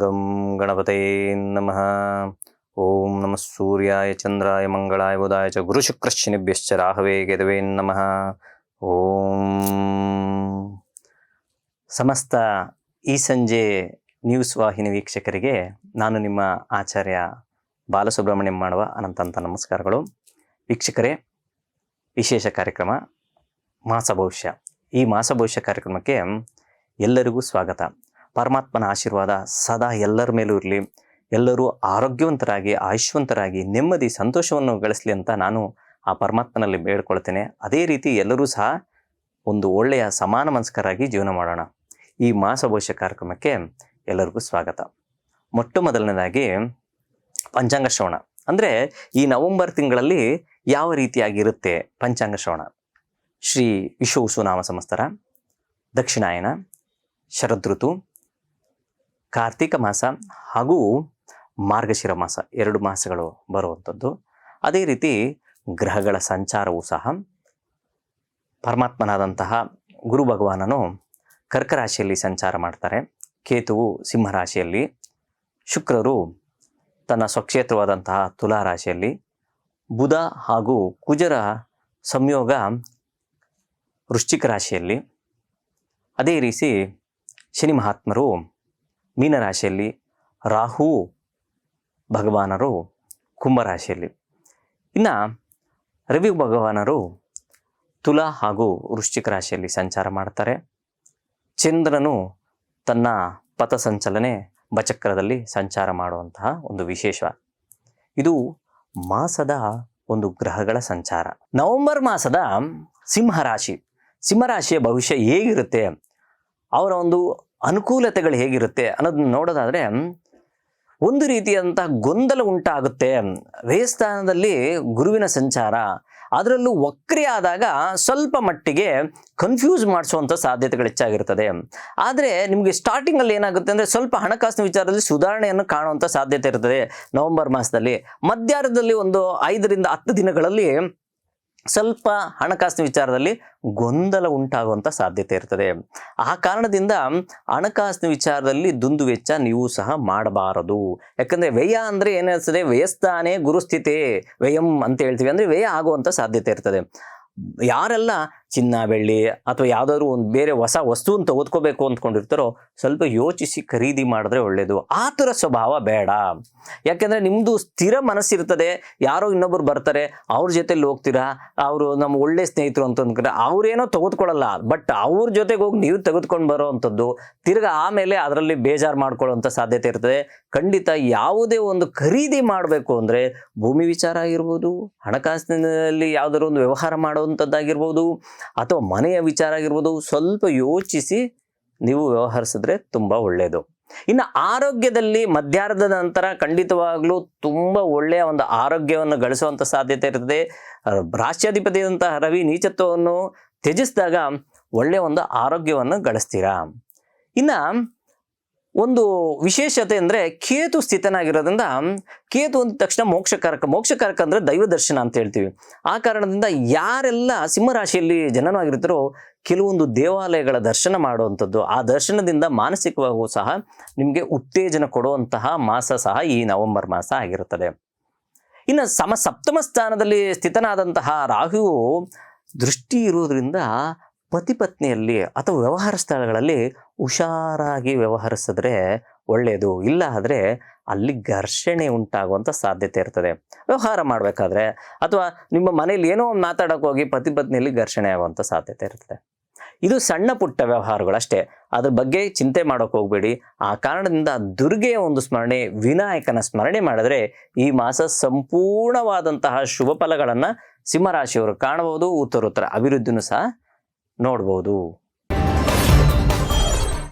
ಗಂ ಗಣಪತೇ ನಮಃ ಓಂ ನಮಃ ಸೂರ್ಯಾಯ ಚಂದ್ರಾಯ ಮಂಗಳಾಯ ಬುಧಾಯ ಚ ಗುರುಶುಕ್ರಶ್ಚಿನಿಭ್ಯಶ್ಚ ರಾಹವೇ ಗೆದವೇ ನಮಃ ಓಂ ಸಮಸ್ತ ಈ ಸಂಜೆ ನ್ಯೂಸ್ ವಾಹಿನಿ ವೀಕ್ಷಕರಿಗೆ ನಾನು ನಿಮ್ಮ ಆಚಾರ್ಯ ಬಾಲಸುಬ್ರಹ್ಮಣ್ಯಂ ಮಾಡುವ ಅನಂತಂತ ನಮಸ್ಕಾರಗಳು. ವೀಕ್ಷಕರೇ, ವಿಶೇಷ ಕಾರ್ಯಕ್ರಮ ಮಾಸ ಭವಿಷ್ಯ. ಈ ಮಾಸ ಭವಿಷ್ಯ ಕಾರ್ಯಕ್ರಮಕ್ಕೆ ಎಲ್ಲರಿಗೂ ಸ್ವಾಗತ. ಪರಮಾತ್ಮನ ಆಶೀರ್ವಾದ ಸದಾ ಎಲ್ಲರ ಮೇಲೂ ಇರಲಿ. ಎಲ್ಲರೂ ಆರೋಗ್ಯವಂತರಾಗಿ, ಆಯುಷ್ಯವಂತರಾಗಿ, ನೆಮ್ಮದಿ, ಸಂತೋಷವನ್ನು ಗಳಿಸಲಿ ಅಂತ ನಾನು ಆ ಪರಮಾತ್ಮನಲ್ಲಿ ಬೇಡ್ಕೊಳ್ತೇನೆ. ಅದೇ ರೀತಿ ಎಲ್ಲರೂ ಸಹ ಒಂದು ಒಳ್ಳೆಯ ಸಮಾನ ಮನಸ್ಕರಾಗಿ ಜೀವನ ಮಾಡೋಣ. ಈ ಮಾಸ ಭವಿಷ್ಯ ಕಾರ್ಯಕ್ರಮಕ್ಕೆ ಎಲ್ಲರಿಗೂ ಸ್ವಾಗತ. ಮೊಟ್ಟ ಮೊದಲನೇದಾಗಿ ಪಂಚಾಂಗ ಶ್ರವಣ. ಅಂದರೆ ಈ ನವೆಂಬರ್ ತಿಂಗಳಲ್ಲಿ ಯಾವ ರೀತಿಯಾಗಿರುತ್ತೆ ಪಂಚಾಂಗ ಶ್ರವಣ? ಶ್ರೀ ವಿಶ್ವ ನಾಮ ಸಂಸ್ಥರ, ದಕ್ಷಿಣಾಯನ, ಶರದೃತು ಕಾರ್ತಿಕ ಮಾಸ ಹಾಗೂ ಮಾರ್ಗಶಿರ ಮಾಸ ಎರಡು ಮಾಸಗಳು ಬರುವಂಥದ್ದು. ಅದೇ ರೀತಿ ಗ್ರಹಗಳ ಸಂಚಾರವೂ ಸಹ ಪರಮಾತ್ಮನಾದಂತಹ ಗುರು ಭಗವಾನನು ಕರ್ಕ ರಾಶಿಯಲ್ಲಿ ಸಂಚಾರ ಮಾಡ್ತಾರೆ. ಕೇತುವು ಸಿಂಹರಾಶಿಯಲ್ಲಿ, ಶುಕ್ರರು ತನ್ನ ಸ್ವಕ್ಷೇತ್ರವಾದಂತಹ ತುಲಾ ರಾಶಿಯಲ್ಲಿ ಬುಧ ಹಾಗೂ ಕುಜರ ಸಂಯೋಗ ವೃಶ್ಚಿಕ ರಾಶಿಯಲ್ಲಿ. ಅದೇ ರೀತಿ ಶನಿ ಮಹಾತ್ಮರು ಮೀನರಾಶಿಯಲ್ಲಿ ರಾಹು, ಭಗವಾನರು ಕುಂಭರಾಶಿಯಲ್ಲಿ. ಇನ್ನು ರವಿ ಭಗವಾನರು ತುಲಾ ಹಾಗೂ ವೃಶ್ಚಿಕ ರಾಶಿಯಲ್ಲಿ ಸಂಚಾರ ಮಾಡ್ತಾರೆ. ಚಂದ್ರನು ತನ್ನ ಪಥ ಸಂಚಲನೆ ಬಚಕ್ರದಲ್ಲಿ ಸಂಚಾರ ಮಾಡುವಂತಹ ಒಂದು ವಿಶೇಷ. ಇದು ಮಾಸದ ಒಂದು ಗ್ರಹಗಳ ಸಂಚಾರ. ನವೆಂಬರ್ ಮಾಸದ ಸಿಂಹರಾಶಿ ಸಿಂಹರಾಶಿಯ ಭವಿಷ್ಯ ಹೇಗಿರುತ್ತೆ? ಅವರ ಒಂದು ಅನುಕೂಲತೆಗಳು ಹೇಗಿರುತ್ತೆ ಅನ್ನೋದನ್ನ ನೋಡೋದಾದ್ರೆ, ಒಂದು ರೀತಿಯಾದಂತಹ ಗೊಂದಲ ಉಂಟಾಗುತ್ತೆ. ವೇಸ್ಥಾನದಲ್ಲಿ ಗುರುವಿನ ಸಂಚಾರ, ಅದರಲ್ಲೂ ವಕ್ರಿ ಆದಾಗ ಸ್ವಲ್ಪ ಮಟ್ಟಿಗೆ ಕನ್ಫ್ಯೂಸ್ ಮಾಡಿಸುವಂಥ ಸಾಧ್ಯತೆಗಳು ಹೆಚ್ಚಾಗಿರ್ತದೆ. ಆದರೆ ನಿಮಗೆ ಸ್ಟಾರ್ಟಿಂಗಲ್ಲಿ ಏನಾಗುತ್ತೆ ಅಂದರೆ ಸ್ವಲ್ಪ ಹಣಕಾಸಿನ ವಿಚಾರದಲ್ಲಿ ಸುಧಾರಣೆಯನ್ನು ಕಾಣುವಂಥ ಸಾಧ್ಯತೆ ಇರ್ತದೆ. ನವೆಂಬರ್ ಮಾಸದಲ್ಲಿ ಮಧ್ಯಾಹ್ನದಲ್ಲಿ ಒಂದು ಐದರಿಂದ ಹತ್ತು ದಿನಗಳಲ್ಲಿ ಸ್ವಲ್ಪ ಹಣಕಾಸಿನ ವಿಚಾರದಲ್ಲಿ ಗೊಂದಲ ಉಂಟಾಗುವಂಥ ಸಾಧ್ಯತೆ ಇರ್ತದೆ. ಆ ಕಾರಣದಿಂದ ಹಣಕಾಸಿನ ವಿಚಾರದಲ್ಲಿ ದುಂದು ವೆಚ್ಚ ನೀವು ಸಹ ಮಾಡಬಾರದು. ಯಾಕಂದ್ರೆ ವ್ಯಯ ಅಂದ್ರೆ ಏನಿಸ್ತದೆ ವ್ಯಯಸ್ಥಾನೇ ಗುರುಸ್ಥಿತಿ ವ್ಯಯಂ ಅಂತ ಹೇಳ್ತೀವಿ. ಅಂದ್ರೆ ವ್ಯಯ ಆಗುವಂಥ ಸಾಧ್ಯತೆ ಇರ್ತದೆ. ಯಾರೆಲ್ಲ ಚಿನ್ನ, ಬೆಳ್ಳಿ ಅಥವಾ ಯಾವುದಾದ್ರೂ ಒಂದು ಬೇರೆ ಹೊಸ ವಸ್ತುವನ್ನು ತೆಗೆದುಕೋಬೇಕು ಅಂದ್ಕೊಂಡಿರ್ತಾರೋ ಸ್ವಲ್ಪ ಯೋಚಿಸಿ ಖರೀದಿ ಮಾಡಿದ್ರೆ ಒಳ್ಳೆಯದು ಆ ಥರ ಸ್ವಭಾವ ಬೇಡ. ಯಾಕೆಂದರೆ ನಿಮ್ಮದು ಸ್ಥಿರ ಮನಸ್ಸಿರ್ತದೆ. ಯಾರೋ ಇನ್ನೊಬ್ಬರು ಬರ್ತಾರೆ, ಅವ್ರ ಜೊತೆಲಿ ಹೋಗ್ತೀರಾ, ಅವರು ನಮ್ಮ ಒಳ್ಳೆ ಸ್ನೇಹಿತರು ಅಂತ ಅಂದ್ಕೊಂಡ್ರೆ ಅವರೇನೋ ತೆಗೆದುಕೊಳ್ಳಲ್ಲ ಬಟ್ ಅವ್ರ ಜೊತೆಗೆ ಹೋಗಿ ನೀವು ತೆಗೆದುಕೊಂಡು ಬರೋ ಅಂಥದ್ದು, ತಿರ್ಗಾ ಆಮೇಲೆ ಅದರಲ್ಲಿ ಬೇಜಾರು ಮಾಡ್ಕೊಳ್ಳೋಂಥ ಸಾಧ್ಯತೆ ಇರ್ತದೆ. ಖಂಡಿತ ಯಾವುದೇ ಒಂದು ಖರೀದಿ ಮಾಡಬೇಕು ಅಂದರೆ ಭೂಮಿ ವಿಚಾರ ಆಗಿರ್ಬೋದು, ಹಣಕಾಸಿನಲ್ಲಿ ಯಾವುದಾದ್ರು ಒಂದು ವ್ಯವಹಾರ ಮಾಡುವಂಥದ್ದಾಗಿರ್ಬೋದು ಅಥವಾ ಮನೆಯ ವಿಚಾರ ಆಗಿರ್ಬೋದು, ಸ್ವಲ್ಪ ಯೋಚಿಸಿ ನೀವು ವ್ಯವಹರಿಸಿದ್ರೆ ತುಂಬ ಒಳ್ಳೆಯದು ಇನ್ನು ಆರೋಗ್ಯದಲ್ಲಿ ಮಧ್ಯಾಹ್ನದ ನಂತರ ಖಂಡಿತವಾಗಲೂ ತುಂಬ ಒಳ್ಳೆಯ ಒಂದು ಆರೋಗ್ಯವನ್ನು ಗಳಿಸುವಂಥ ಸಾಧ್ಯತೆ ಇರ್ತದೆ. ರಾಷ್ಟ್ರಾಧಿಪತಿಯಾದಂತಹ ರವಿ ನೀಚತ್ವವನ್ನು ತ್ಯಜಿಸಿದಾಗ ಒಳ್ಳೆಯ ಒಂದು ಆರೋಗ್ಯವನ್ನು ಗಳಿಸ್ತೀರಾ? ಇನ್ನು ಒಂದು ವಿಶೇಷತೆ ಅಂದರೆ ಕೇತು ಸ್ಥಿತನಾಗಿರೋದ್ರಿಂದ ಕೇತು ಅಂದ ತಕ್ಷಣ ಮೋಕ್ಷಕಾರಕ. ಮೋಕ್ಷಕಾರಕ ಅಂದರೆ ದೈವ ದರ್ಶನ ಅಂತ ಹೇಳ್ತೀವಿ. ಆ ಕಾರಣದಿಂದ ಯಾರೆಲ್ಲ ಸಿಂಹರಾಶಿಯಲ್ಲಿ ಜನನವಾಗಿರ್ತಾರೋ ಕೆಲವೊಂದು ದೇವಾಲಯಗಳ ದರ್ಶನ ಮಾಡುವಂಥದ್ದು. ಆ ದರ್ಶನದಿಂದ ಮಾನಸಿಕವಾಗೂ ಸಹ ನಿಮಗೆ ಉತ್ತೇಜನ ಕೊಡುವಂತಹ ಮಾಸ ಸಹ ಈ ನವೆಂಬರ್ ಮಾಸ ಆಗಿರುತ್ತದೆ. ಇನ್ನು ಸಮ ಸಪ್ತಮ ಸ್ಥಾನದಲ್ಲಿ ಸ್ಥಿತನಾದಂತಹ ರಾಹುವು ದೃಷ್ಟಿ ಇರುವುದರಿಂದ ಪತಿ ಪತ್ನಿಯಲ್ಲಿ ಅಥವಾ ವ್ಯವಹಾರ ಸ್ಥಳಗಳಲ್ಲಿ ಹುಷಾರಾಗಿ ವ್ಯವಹರಿಸಿದ್ರೆ ಒಳ್ಳೆಯದು ಇಲ್ಲ ಆದರೆ ಅಲ್ಲಿ ಘರ್ಷಣೆ ಉಂಟಾಗುವಂಥ ಸಾಧ್ಯತೆ ಇರ್ತದೆ. ವ್ಯವಹಾರ ಮಾಡಬೇಕಾದ್ರೆ ಅಥವಾ ನಿಮ್ಮ ಮನೇಲಿ ಏನೋ ಒಂದು ಮಾತಾಡೋಕೆ ಹೋಗಿ ಪತಿ ಪತ್ನಿಯಲ್ಲಿ ಘರ್ಷಣೆ ಆಗುವಂಥ ಸಾಧ್ಯತೆ ಇರ್ತದೆ. ಇದು ಸಣ್ಣ ಪುಟ್ಟ ವ್ಯವಹಾರಗಳಷ್ಟೇ ಅದ್ರ ಬಗ್ಗೆ ಚಿಂತೆ ಮಾಡೋಕೆ ಹೋಗಬೇಡಿ. ಆ ಕಾರಣದಿಂದ ದುರ್ಗೆಯ ಒಂದು ಸ್ಮರಣೆ, ವಿನಾಯಕನ ಸ್ಮರಣೆ ಮಾಡಿದ್ರೆ ಈ ಮಾಸ ಸಂಪೂರ್ಣವಾದಂತಹ ಶುಭ ಫಲಗಳನ್ನು ಸಿಂಹರಾಶಿಯವರು ಕಾಣಬಹುದು, ಉತ್ತರೋತ್ತರ ಅಭಿವೃದ್ಧಿನೂ ಸಹ ನೋಡ್ಬೋದು.